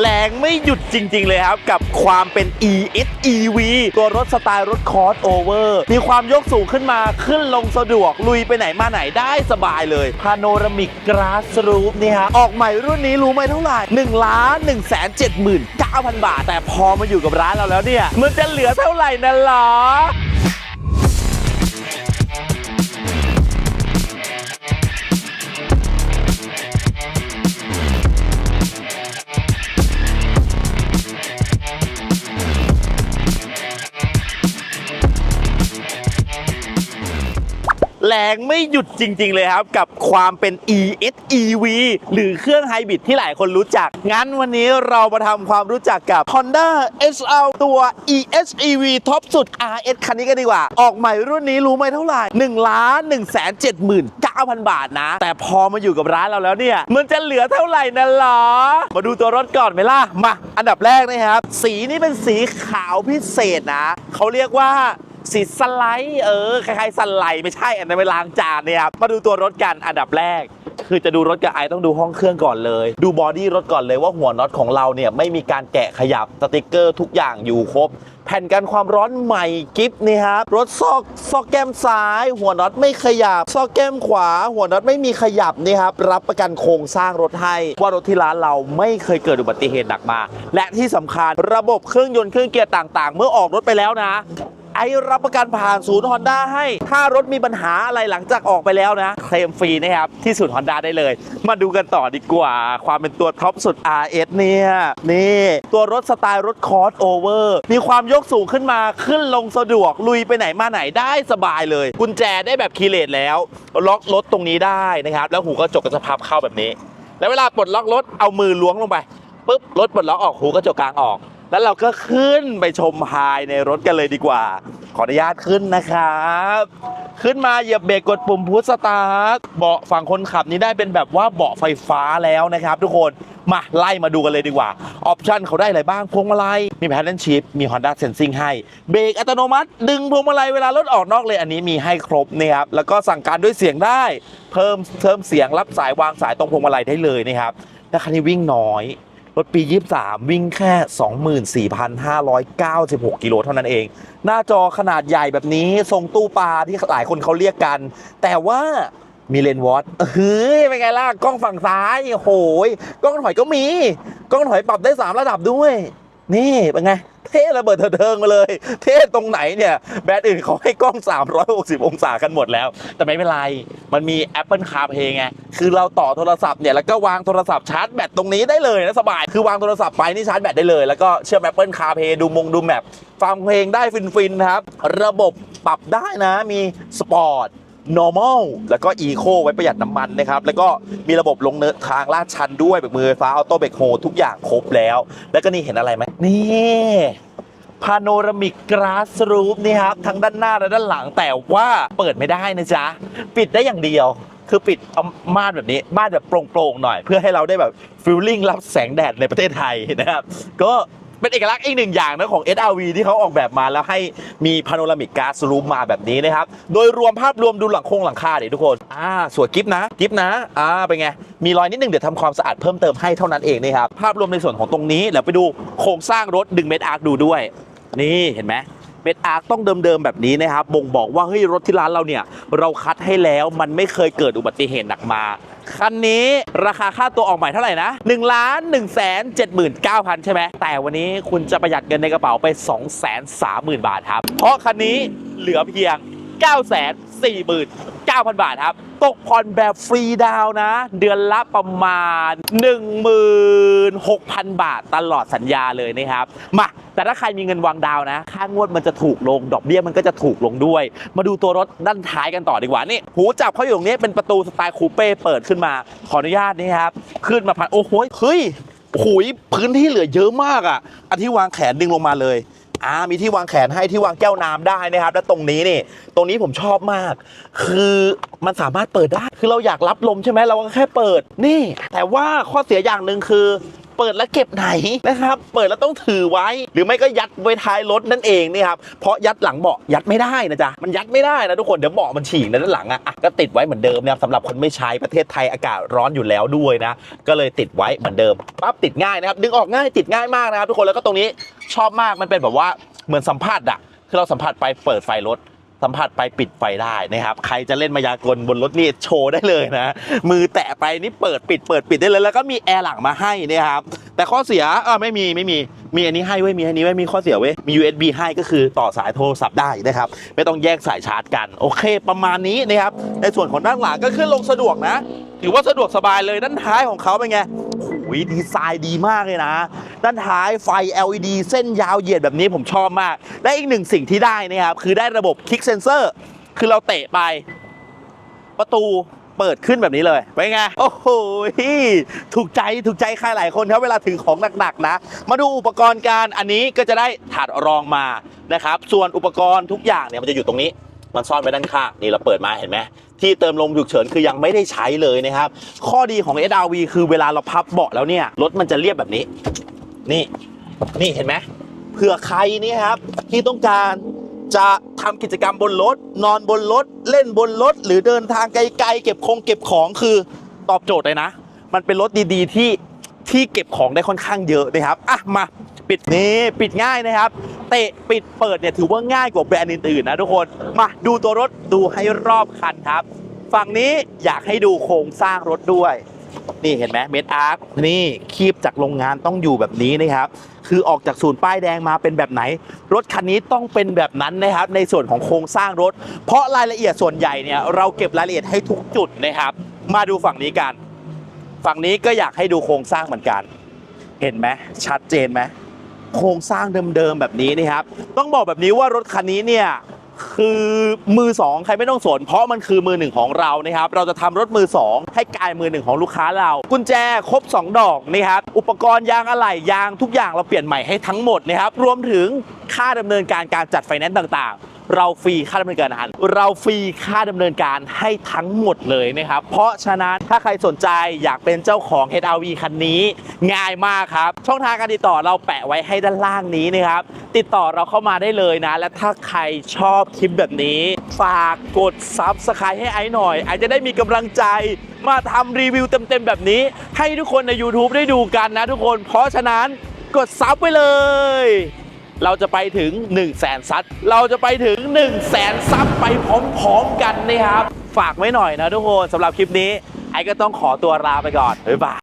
แรงไม่หยุดจริง ๆ เลยครับ กับความเป็น ESEV ตัวรถสไตล์รถคอร์สโอเวอร์มีความยกสูงขึ้นมาขึ้นลงสะดวก ลุยไปไหนมาไหนได้สบายเลยพาโนรามิกกราสรูปนี่ฮะออกใหม่รุ่นนี้รู้ไหมเท่าไหร่1ล้าน1แสน7หมื่น9,000 บาท แต่พอมาอยู่กับร้านเราแล้วเนี่ย มันจะเหลือเท่าไหร่นะหรอ แรงไม่หยุดจริง ๆ เลยครับ กับความเป็น ESEV หรือเครื่องไฮบริดที่หลายคนรู้จัก งั้นวันนี้เรามาทำความรู้จักกับ Honda SR ตัว ESEV ท็อปสุด RS คันนี้กันดีกว่า ออกใหม่รุ่นนี้รู้ไหมเท่าไหร่1ล้าน1แสน7หมื่น9,000 บาทนะ แต่พอมาอยู่กับร้านเราแล้วเนี่ย มันจะเหลือเท่าไหร่นะหรอ มาดูตัวรถก่อนไหมล่ะ มา อันดับแรกนะครับ สีนี่เป็นสีขาวพิเศษนะ เขาเรียกว่า สีสไลด์เออคล้ายๆสไลด์ไม่ใช่อันนั้นไปล้างจานเนี่ยครับมาดูตัวรถกันอันดับแรก คือจะดูรถกับไอต้องดูห้องเครื่องก่อนเลย ดูบอดี้รถก่อนเลยว่าหัวน็อตของเราเนี่ยไม่มีการแกะขยับสติกเกอร์ทุกอย่างอยู่ครบ แผ่นกันความร้อนใหม่กิฟนี่ครับรถซอกซอกแก้มซ้าย หัวน็อตไม่ขยับ ซอกแก้มขวา หัวน็อตไม่มีขยับนี่ครับรับประกันโครงสร้างรถให้ว่ารถที่ร้านเราไม่เคยเกิดอุบัติเหตุหนักมา และที่สำคัญระบบเครื่องยนต์เครื่องเกียร์ต่าง ๆ เมื่อออกรถไปแล้วนะไอรับประกันผ่านศูนย์ฮอนด้าให้ ถ้ารถมีปัญหาอะไรหลังจากออกไปแล้วนะ เคลมฟรีนะครับ ที่ศูนย์ฮอนด้าได้เลย มาดูกันต่อดีกว่า ความเป็นตัวท็อปสุด RS เนี่ย นี่ ตัวรถสไตล์รถคอร์สโอเวอร์ มีความยกสูงขึ้นมาขึ้นลงสะดวก ลุยไปไหนมาไหนได้สบายเลย กุญแจได้แบบคีย์เลสแล้ว ล็อกรถตรงนี้ได้นะครับ แล้วหูกระจกก็จะพับเข้าแบบนี้ แล้วเวลาปลดล็อกรถเอามือล้วงลงไปปุ๊บรถปลดล็อกออกหูกระจกกลางออก แล้วเราก็ขึ้นไปชมภายในรถกันเลยดีกว่า ขออนุญาตขึ้นนะครับ ขึ้นมาเหยียบเบรกกดปุ่มพุชสตาร์ทเบาะฝั่งคนขับนี้ได้เป็นแบบว่าเบาะไฟฟ้าแล้วนะครับ ทุกคนมาไล่มาดูกันเลยดีกว่าออปชันเขาได้อะไรบ้างพวงมาลัยมีแพดเดิลชิพมี Honda Sensing ให้เบรกอัตโนมัติ ดึงพวงมาลัยเวลารถออกนอกเลยอันนี้มีให้ครบนะครับแล้วก็สั่งการด้วยเสียงได้ เพิ่มเพิ่มเสียงรับสายวางสายตรงพวงมาลัยได้เลยนะครับและคันนี้วิ่งน้อย รถปี 23 วิ่งแค่ 24,596 กิโลเท่านั้นเอง หน้าจอขนาดใหญ่แบบนี้ ทรงตู้ปลาที่หลายคนเขาเรียกกัน แต่ว่ามีเลนวอตเฮ้ย เป็นไงล่ะ กล้องฝั่งซ้ายโอ้โหยกล้องถอยก็มี กล้องถอยปรับได้ 3 ระดับด้วย นี่ เป็นไง เทระเบิดเถิดเทิงมาเลย เทตรงไหนเนี่ย แบรนด์อื่นเขาให้กล้อง 360 องศากันหมดแล้ว แต่ไม่เป็นไร มันมี Apple CarPlay ไง คือเราต่อโทรศัพท์เนี่ย แล้วก็วางโทรศัพท์ชาร์จแบตตรงนี้ได้เลยนะสบาย คือวางโทรศัพท์ไปนี่ชาร์จแบตได้เลย แล้วก็เชื่อม Apple CarPlay ดูมงดูแมปฟังเพลงได้ฟินๆครับ ระบบปรับได้นะ มีสปอร์ต normal แล้วก็ eco ไว้ประหยัดน้ำมันนะครับ แล้วก็มีระบบลงเนินทางลาดชันด้วยแบบมือไฟฟ้าออโต้เบรกโฮทุกอย่างครบแล้ว แล้วก็นี่เห็นอะไรไหมนี่พาโนรามิกกราสรูปนี่ครับทั้งด้านหน้าและด้านหลังแต่ว่าเปิดไม่ได้นะจ๊ะ ปิดได้อย่างเดียว คือปิดเอาม่านแบบนี้ม่านแบบโปร่งๆหน่อย เพื่อให้เราได้แบบฟิลลิ่งรับแสงแดดในประเทศไทยนะครับ ก็ เป็นเอกลักษณ์อีกหนึ่งอย่างนะของ SRV ที่เขาออกแบบมาแล้วให้มีพาโนรามิกก a สรูมมาแบบนี้นะครับ โดยรวมภาพรวมดูหลังโคงหลังคาดิทุกคน อ่า สวยกิฟนะ กิฟนะ อ่า เป็นไง มีรอยนิดนึงเดี๋ยวทำความสะอาดเพิ่มเติมให้เท่านั้นเองนะครับ ภาพรวมในส่วนของตรงนี้แล้วไปดูโครงสร้างรถดึงเมดอาร์คดูด้วย นี่เห็นไหมเมดอาร์คต้องเดิมๆแบบนี้นะครับ บ่งบอกว่าเฮ้ยรถที่ร้านเราเนี่ย เราคัดให้แล้วมันไม่เคยเกิดอุบัติเหตุหนักมา คันนี้ราคาค่าตัวออกใหม่เท่าไหร่นะ1ล้าน1แสน79,000 ใช่ไหม แต่วันนี้คุณจะประหยัดเงินในกระเป๋าไป 2 3 0 0 0 0 บาทครับ เพราะคันนี้เหลือเพียง 9 4 9 0 0 0 บาทครับ ตกผ่อนแบบฟรีดาวนะ เดือนละประมาณ 16,000 บาทตลอดสัญญาเลยนะครับ มา แต่ถ้าใครมีเงินวางดาวนะ ค่างวดมันจะถูกลง ดอกเบี้ยมันก็จะถูกลงด้วย มาดูตัวรถด้านท้ายกันต่อดีกว่า นี่ หูจับเขาอยู่ตรงนี้เป็นประตูสไตล์คูเป้เปิดขึ้นมา ขออนุญาตนี่ครับ ขึ้นมาพันโอ้โหเฮ้ยโอ้โหพื้นที่เหลือเยอะมากอะอันที่วางแขนดึงลงมาเลย อ่ามีที่วางแขนให้ที่วางแก้วน้ำได้นะครับ และตรงนี้นี่ตรงนี้ผมชอบมาก คือมันสามารถเปิดได้ คือเราอยากรับลมใช่ไหมเราก็แค่เปิดนี่ แต่ว่าข้อเสียอย่างหนึ่งคือ เปิดแล้วเก็บไหนนะครับ เปิดแล้วต้องถือไว้ หรือไม่ก็ยัดไว้ท้ายรถนั่นเองนี่ครับ เพราะยัดหลังเบาะยัดไม่ได้นะจ๊ะ มันยัดไม่ได้นะทุกคน เดี๋ยวเบาะมันฉีกนะด้านหลังอะ ก็ติดไว้เหมือนเดิมนะครับสำหรับคนไม่ใช้ประเทศไทยอากาศร้อนอยู่แล้วด้วยนะ ก็เลยติดไว้เหมือนเดิม ปั๊บติดง่ายนะครับ ดึงออกง่ายติดง่ายมากนะครับทุกคน แล้วก็ตรงนี้ชอบมาก มันเป็นแบบว่าเหมือนสัมผัสอะคือเราสัมผัสไปเปิดไฟรถ สัมผัสไปปิดไฟได้นะครับ ใครจะเล่นมายากลบนรถนี่โชว์ได้เลยนะ มือแตะไปนี่เปิดปิดเปิดปิดได้เลยแล้วก็มีแอร์หลังมาให้นะครับ แต่ข้อเสียเออไม่มีไม่มี มีอันนี้ให้เว้ยมีอันนี้ไว้มีข้อเสียเว้ยมี USB ให้ก็คือต่อสายโทรศัพท์ได้นะครับ ไม่ต้องแยกสายชาร์จกัน โอเค ประมาณนี้นะครับ ในส่วนของด้านหลังก็ขึ้นลงสะดวกนะ ถือว่าสะดวกสบายเลยด้านท้ายของเขาเป็นไงโอ้ยดีไซน์ดีมากเลยนะ ด้านท้ายไฟ LED เส้นยาวเหยียดแบบนี้ผมชอบมาก และอีกหนึ่งสิ่งที่ได้นะครับ คือได้ระบบคลิกเซนเซอร์ คือเราเตะไป ประตูเปิดขึ้นแบบนี้เลยเป็นไง โอ้โหถูกใจถูกใจใครหลายคนครับเวลาถือของหนักๆนะ มาดูอุปกรณ์การอันนี้ก็จะได้ถาดรองมานะครับ ส่วนอุปกรณ์ทุกอย่างเนี่ยมันจะอยู่ตรงนี้มันซ่อนไว้ด้านข้างนี่เราเปิดมาเห็นไหมที่เติมลมฉุกเฉินคือยังไม่ได้ใช้เลยนะครับ ข้อดีของ SRV คือเวลาเราพับเบาะแล้วเนี่ยรถมันจะเรียบแบบนี้ นี่นี่เห็นไหมเผื่อใครนี่ครับ ที่ต้องการจะทำกิจกรรมบนรถ นอนบนรถ เล่นบนรถ หรือเดินทางไกลๆเก็บคงเก็บของคือตอบโจทย์เลยนะ มันเป็นรถดีๆที่ที่เก็บของได้ค่อนข้างเยอะนะครับอะมาปิดนี่ปิดง่ายนะครับ เตะปิดเปิดเนี่ยถือว่าง่ายกว่าแบรนด์อื่นๆนะทุกคนมาดูตัวรถดูให้รอบคันครับ ฝั่งนี้อยากให้ดูโครงสร้างรถด้วย นี่เห็นไหมเมดอาร์คนี่คีบจากโรงงานต้องอยู่แบบนี้นะครับ คือออกจากศูนย์ป้ายแดงมาเป็นแบบไหน รถคันนี้ต้องเป็นแบบนั้นนะครับ ในส่วนของโครงสร้างรถ เพราะรายละเอียดส่วนใหญ่เนี่ยเราเก็บรายละเอียดให้ทุกจุดนะครับ มาดูฝั่งนี้กัน ฝั่งนี้ก็อยากให้ดูโครงสร้างเหมือนกัน เห็นไหมชัดเจนไหมโครงสร้างเดิมๆแบบนี้นะครับ ต้องบอกแบบนี้ว่ารถคันนี้เนี่ย คือมือสองใครไม่ต้องสน เพราะมันคือมือหนึ่งของเรานะครับ เราจะทำรถมือสองให้กลายมือหนึ่งของลูกค้าเรา กุญแจครบ 2 ดอกนะครับ อุปกรณ์ยางอะไหล่ยางทุกอย่างเราเปลี่ยนใหม่ให้ทั้งหมดนะครับ รวมถึงค่าดำเนินการการจัดไฟแนนซ์ต่างๆเราฟรีค่าดำเนินการนเราฟรีค่าดำเนินการให้ทั้งหมดเลยนะครับ เพราะฉะนั้นถ้าใครสนใจอยากเป็นเจ้าของ HRV คันนี้ ง่ายมากครับ ช่องทางการติดต่อเราแปะไว้ให้ด้านล่างนี้นะครับ ติดต่อเราเข้ามาได้เลยนะ และถ้าใครชอบคลิปแบบนี้ ฝากกด Subscribe ให้ไอ้หน่อย ไอ้จะได้มีกำลังใจมาทำรีวิวเต็มๆแบบนี้ ให้ทุกคนใน YouTube ได้ดูกันนะทุกคน เพราะฉะนั้นกดซับไปเลย เราจะไปถึง 1 0 0 0 0แสนซับเราจะไปถึง 1 0 0 0 0แสนซับไปพร้อมๆกันนะครับ ฝากไว้หน่อยนะทุกคนสำหรับคลิปนี้ ไอ้ก็ต้องขอตัวลาไปก่อนบ๊ายบาย